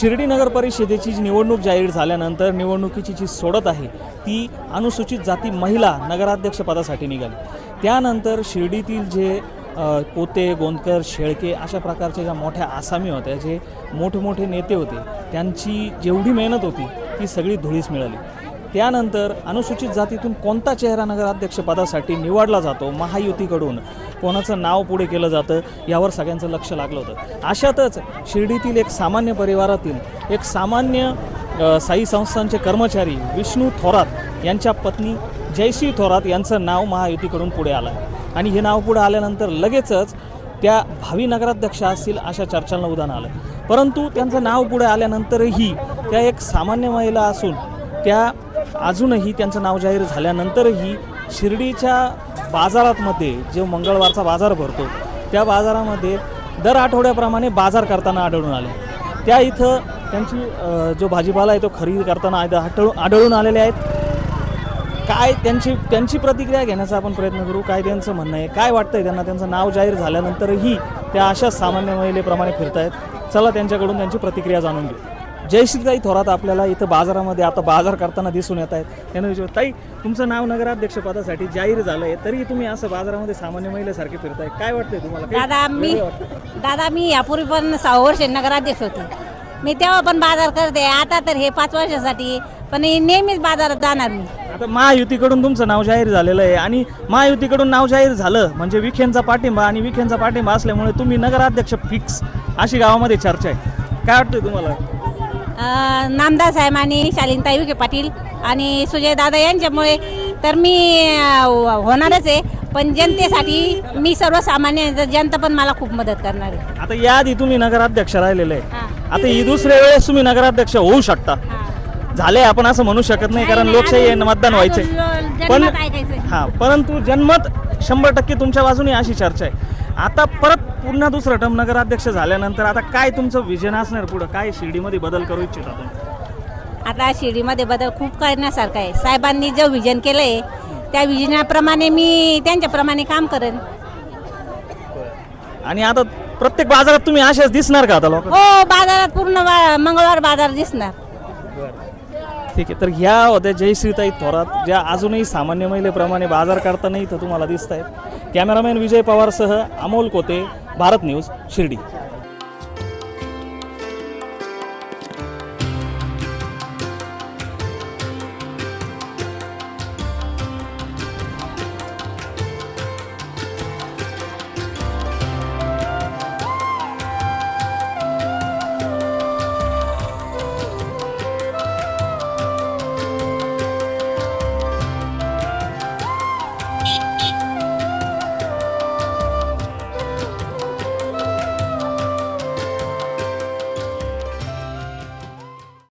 शिर्डी नगर परिषदेची जी निवडणूक जाहीर झाल्यानंतर निवडणुकीची जी सोडत आहे ती अनुसूचित जाती महिला नगराध्यक्षपदासाठी निघाली. त्यानंतर शिर्डीतील जे पोते गोंदकर शेळके अशा प्रकारच्या ज्या मोठ्या आसामी होत्या जे मोठमोठे नेते होते त्यांची जेवढी मेहनत होती ती सगळी धुळीस मिळाली. त्यानंतर अनुसूचित जातीतून कोणता चेहरा नगराध्यक्षपदासाठी निवडला जातो? महायुतीकडून. कोणाचं नाव पुढे केलं जातं? यावर सगळ्यांचं लक्ष लागलं होतं. अशातच शिर्डीतील एक सामान्य परिवारातील एक सामान्य साई संस्थांचे कर्मचारी विष्णू थोरात यांच्या पत्नी जयश्री थोरात यांचं नाव महायुतीकडून पुढे आलं आणि हे नाव पुढे आल्यानंतर लगेचच त्या भावी नगराध्यक्ष असतील अशा चर्चांना उदाहरण आलं परंतु त्यांचं नाव पुढे आल्यानंतरही त्या एक सामान्य महिला असून त्या अजूनही त्यांचं नाव जाहीर झाल्यानंतरही शिर्डीच्या बाजारातमध्ये जो मंगळवारचा बाजार भरतो त्या बाजारामध्ये दर आठवड्याप्रमाणे बाजार करताना आढळून आले. त्या इथं त्यांची जो भाजीपाला आहे तो खरेदी करताना आढळून आढळून आलेले आहेत. काय त्यांची त्यांची प्रतिक्रिया घेण्याचा आपण प्रयत्न करू काय त्यांचं म्हणणं आहे काय वाटतंय त्यांना त्यांचं नाव जाहीर झाल्यानंतरही त्या अशाच सामान्य महिलेप्रमाणे फिरतायत. चला त्यांच्याकडून त्यांची प्रतिक्रिया जाणून घेऊ. जयश्रीताई थोरात आपल्याला इथं बाजारामध्ये आता बाजार करताना दिसून येत आहेत. त्यांना विचार ताई तुमचं नाव नगराध्यक्षपदासाठी जाहीर झालं आहे तरी तुम्ही असं बाजारामध्ये सामान्य महिलेसारखे फिरताय. काय वाटतंय तुम्हाला? दादा मी? दादा मी यापूर्वी पण सहा वर्ष नगराध्यक्ष होते. मी तेव्हा पण बाजार करते आता तर हे पाच वर्षासाठी पण हे नेहमीच बाजारात जाणार मी. आता महायुतीकडून तुमचं नाव जाहीर झालेलं आहे आणि महायुतीकडून नाव जाहीर झालं म्हणजे विखेंचा पाठिंबा आणि विखेंचा पाठिंबा असल्यामुळे तुम्ही नगराध्यक्ष फिक्स अशी गावामध्ये चर्चा आहे. काय वाटतंय तुम्हाला? नामदार साहेब आणि शालीनताई विखे पाटील आणि सुजय दादा यांच्यामुळे तर मी होणारच आहे पण जनतेसाठी मी सर्वसामान्य जनता पण मला खूप मदत करणार आहे आता याआधी तुम्ही नगराध्यक्ष राहिलेले. आता ही दुसऱ्या वेळेस तुम्ही नगराध्यक्ष होऊ शकता. झाले आपण असं म्हणू शकत नाही कारण लोकशाही मतदान व्हायचंय अजून पण. हा परंतु जनमत शंभर टक्के तुमच्या बाजूने अशी चर्चा आहे आता परत पुन्हा दुसरं टर्म नगराध्यक्ष झाल्यानंतर आता काय तुमचं विजन असणार पुढं? काय शिर्डीमध्ये बदल करू इच्छिता तुम्ही? आता शिर्डीमध्ये बदल खूप करण्यासारखं आहे. साहेबांनी जे विजन केलं आहे त्या विजनाप्रमाणे मी त्यांच्याप्रमाणे काम करेन. आणि आता प्रत्येक बाजारात तुम्ही असेच दिसणार का आता लोक? हो बाजारात पूर्ण बा- मंगळवार बाजार दिसणार. ठीक आहे तर ह्या होत्या जयश्रीताई थोरात ज्या अजूनही सामान्य महिलेप्रमाणे बाजार करताना इथं तुम्हाला दिसत आहेत कॅमेरामॅन विजय पवारसह अमोल कोते भारत न्यूज शिर्डी.